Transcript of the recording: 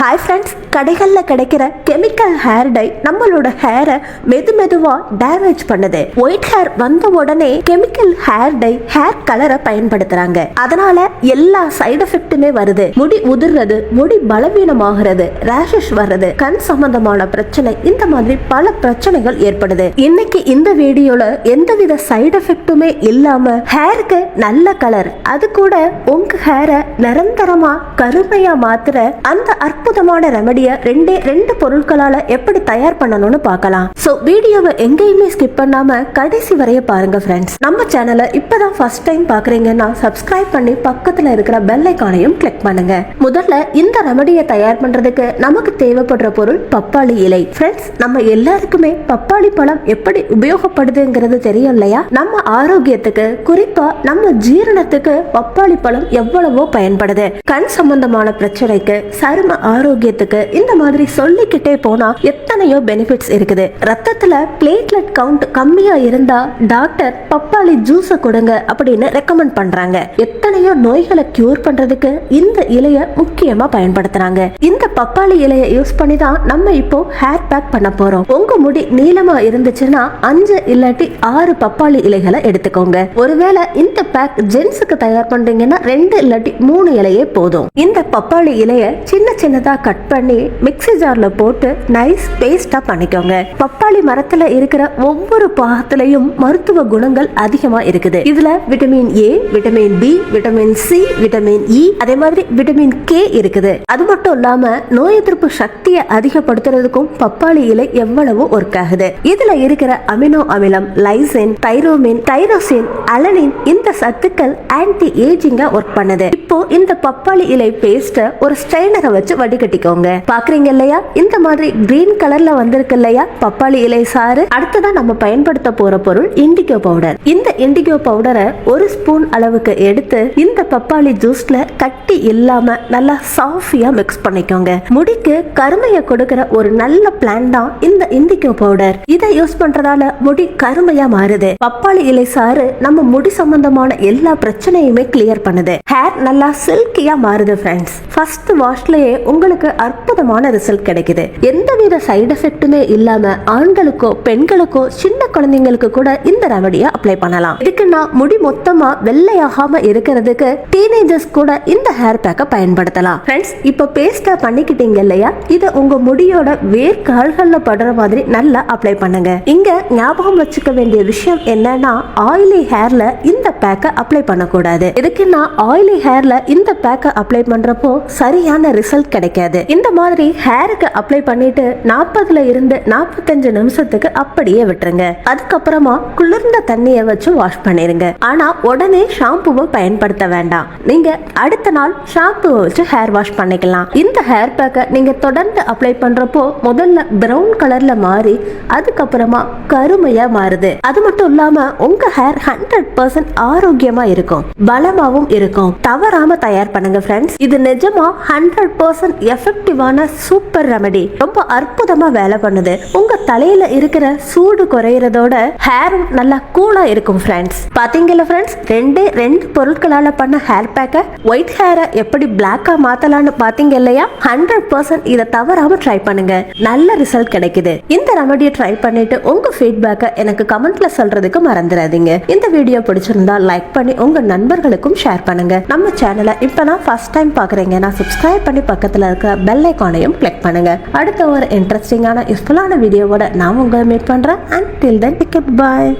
Hi friends கடைகளில் கிடைக்கிற chemical hair dye நம்மளோட ஹேரை மெது மெதுவாக டேமேஜ் பண்ணுது. ஒயிட் ஹேர் வந்த உடனே கெமிக்கல் ஹேர் டை ஹேர் கலரை பயன்படுத்துறாங்க. அதனால எல்லா சைடு எஃபெக்ட்டுமே வருது. முடி உதிர்றது முடி பலவீனமாகிறது ரேஷஸ் வர்றது கண் சம்பந்தமான பிரச்சனை இந்த மாதிரி பல பிரச்சனைகள் ஏற்படுது. இன்னைக்கு இந்த வீடியோல எந்தவித சைடு எஃபெக்ட்டுமே இல்லாம ஹேருக்கு நல்ல கலர் அது கூட உங்க ஹேரை நிரந்தரமா கருமையா மாத்துற அந்த அற்புதமான ரெமடிய ரெண்டே ரெண்டு பொருட்களால எப்படி தயார் பண்ணணும்னு பார்க்கலாம். சோ வீடியோவை எங்கேயுமே ஸ்கிப் பண்ணாம கடைசி வரைய பாருங்க ஃப்ரெண்ட்ஸ் நம்ம சேனலை இப்பதான் ஃபர்ஸ்ட் டைம் பாக்குறீங்கன்னா சப்ஸ்கிரைப் பண்ணி பக்கத்துல இருக்கிற பெல் ஐக்கானையும் கிளிக் பண்ணுங்க. முதல்ல இந்த ரெமடியை தயார் பண்றதுக்கு நமக்கு தேவைப்படுற பொருள் பப்பாளி இலை. ஃப்ரெண்ட்ஸ் நம்ம எல்லாருக்குமே பப்பாளி பழம் எப்படி உபயோகப்படுதுங்கிறது தெரியும் இல்லையா? நம்ம ஆரோக்கியத்துக்கு குறிப்பா நம்ம ஜீரணத்துக்கு பப்பாளி பழம் எவ்வளவோ பயன்படுது. கண் சம்பந்தமான பிரச்சனைக்கு சரும ஆரோக்கியத்துக்கு இந்த மாதிரி சொல்லிக்கிட்டே போனா எத்தனையோ பெனிஃபிட்ஸ் இருக்குது. ரத்தத்துல பிளேட்லெட் கவுண்ட் கம்மியா இருந்தா டாக்டர் பப்பாளி ஜூஸ கொடுங்க அப்படின்னு ரெக்கமெண்ட் பண்றாங்க. எத்தனையோ நோய்களை கியூர் பண்றதுக்கு இந்த இலைய முக்கியமா பயன்படுத்துறாங்க. இந்த பப்பாளி இலைய யூஸ் பண்ணி தான் நம்ம இப்போ ஹேர் பேக் பண்ண போறோம். உங்க முடி நீளமா இருந்துச்சுன்னா அஞ்சு இல்லாட்டி ஆறு பப்பாளி இலைகளை எடுத்துக்கோங்க. ஒருவேளை இந்த பேக் ஜென்ஸுக்கு தயார் பண்றீங்கன்னா ரெண்டு இல்லாட்டி மூணு இலையே போதும். இந்த பப்பாளி இலைய சின்ன சின்னதா கட் பண்ணி மிக்ஸி ஜார்ல போட்டு நைஸ் பேஸ்டா பண்ணிக்கோங்க. பப்பாளி மரத்துல இருக்கிற ஒவ்வொரு பாகத்திலையும் மருத்துவ குணங்கள் அதிகமா இருக்குது. இதுல vitamin A vitamin B vitamin C vitamin E அதே மாதிரி விட்டமின் கே இருக்குது. அது மட்டும் இல்லாம நோய் எதிர்ப்பு சக்தியை அதிகப்படுத்துறதுக்கும் பப்பாளி இலை எவ்வளவோ ஒர்க் ஆகுது. இதுல இருக்கிற அமினோ அமிலம் லைசின் தைரோமின் தைரோசின் அலனின் இந்த சத்துக்கள் ஆன்டி ஏஜிங்கா ஒர்க் பண்ணுது. இப்போ இந்த பப்பாளி இலை பேஸ்ட ஒரு ஸ்ட்ரைனரை வச்சு கட்டிக்கோங்க. பாக்குறீங்க இல்லையா? இந்த மாதிரி கிரீன் கலர்ல வந்திருக்கு இல்லையா? பப்பாளி இலை சாறு. அடுத்ததான் நம்ம பயன்படுத்த போற பொருள் இண்டிகோ பவுடர் இந்த இண்டிகோ பவுடரை ஒரு ஸ்பூன் அளவுக்கு எடுத்து இந்த பப்பாளி ஜூஸ்ல கட்டி இல்லாம நல்லா சாஃபியா மிக்ஸ் பண்ணிக்கோங்க. முடிக்கு கருமையை கொடுக்கிற ஒரு நல்ல பிளான் தான் இந்த இண்டிகோ பவுடர் இதை யூஸ் பண்றதால முடி கருமையா மாறுது. பப்பாளி இலை சாறு நம்ம முடி சம்பந்தமான எல்லா பிரச்சனையுமே கிளியர் பண்ணுது. ஹேர் நல்லா சில்கியா மாறுது ஃப்ரெண்ட்ஸ் ஃபர்ஸ்ட் வாஷ்லயே உங்களுக்கு அற்புதமான ரிசல்ட் கிடைக்குது. எந்தவித சைடு எஃபெக்ட்டுமே இல்லாம ஆண்களுக்கோ பெண்களுக்கோ சின்ன குழந்தைங்களுக்கு கூட இந்த ரெமடியை அப்ளை பண்ணலாம். இதுக்கு நான் முடி மொத்தமா வெள்ளையாகாம இருக்கிறதுக்கு டீனேஜர்ஸ் கூட இந்த ஹேர் பேக்கை பயன்படுத்தலாம். ஃப்ரெண்ட்ஸ் இப்போ பேஸ்டா பண்ணிக்கிட்டீங்க இல்லையா? இதை உங்க முடியோட வேர் கால்கள்ல படுற மாதிரி நல்லா அப்ளை பண்ணுங்க. இங்க ஞாபகம் வச்சுக்க வேண்டிய விஷயம் என்னன்னா ஆயிலி ஹேர்ல இந்த பேக்கை அப்ளை பண்ணக்கூடாது. இதுக்கு நான் ஆயிலி ஹேர்ல இந்த பேக்கை அப்ளை பண்றப்போ சரியான ரிசல்ட் கிடைக்காது. இந்த மாதிரி ஹேருக்கு அப்ளை பண்ணிட்டு நாற்பதுல இருந்து நாற்பத்தஞ்சு நிமிஷத்துக்கு அப்படியே விட்டுருங்க. அதுக்கப்புறமா குளிர்ந்த தண்ணியை வச்சு வாஷ் பண்ணிருங்க. ஆனா உடனே ஷாம்புவை பயன்படுத்த வேண்டாம். நீங்க அடுத்த நாள் ஷாம்புவை வச்சு ஹேர் வாஷ் பண்ணிக்கலாம். இந்த ஹேர் பேக்கை நீங்க தொடர்ந்து அப்ளை பண்றப்போ முதல்ல பிரவுன் கலர்ல மாறி அதுக்கப்புறமா கருமையா மாறுது. அது மட்டும் இல்லாம உங்க ஹேர் ஹண்ட்ரட் பர்சன்ட் ஆரோக்கியமா இருக்கும். பலமாவும் இருக்கும். தவறாம தயார் பண்ணுங்க ஃப்ரெண்ட்ஸ் இது நிஜமா ஹண்ட்ரட் பர்சன்ட் எஃபெக்டிவான சூப்பர் ரெமடி ரொம்ப அற்புதமா வேலை பண்ணுது. உங்க தலையில இருக்கிற சூடு குறையறதோட ஹேரும் நல்லா கூலா இருக்கும் ஃப்ரெண்ட்ஸ் பார்த்தீங்களா ஃப்ரெண்ட்ஸ் ரெண்டே ரெண்டு பொருட்களால பண்ண ஹேர் பேக்கை ஒயிட் ஹேரை எப்படி பிளாக்கா மாத்தலாம்னு பாத்தீங்க இல்லையா ஹண்ட்ரட் பர்சன்ட் இதை தவறாம ட்ரை பண்ணுங்க. நல்ல ரிசல்ட் கிடைக்குது. இந்த ரெமடியை ட்ரை பண்ணிட்டு உங்க ஃபீட்பேக்கை எனக்கு கமெண்ட்ல சொல்றதுக்கு மறந்துடாதீங்க இந்த வீடியோ பிடிச்சிருந்தா லைக் பண்ணி உங்க நண்பர்களுக்கும் ஷேர் பண்ணுங்க. நம்ம சேனலை இப்போ நான் ஃபர்ஸ்ட் டைம் பாக்குறீங்கன்னா சப்ஸ்கிரைப் பண்ணி பக்கத்தில் இருக்க பெல் ஐக்கானையும் கிளிக் பண்ணுங்க. அடுத்த ஒரு இன்ட்ரெஸ்டிங்கான யூஸ்ஃபுல்லான வீடியோவோட நான் உங்களை மீட் பண்ணுறேன் and till then take care bye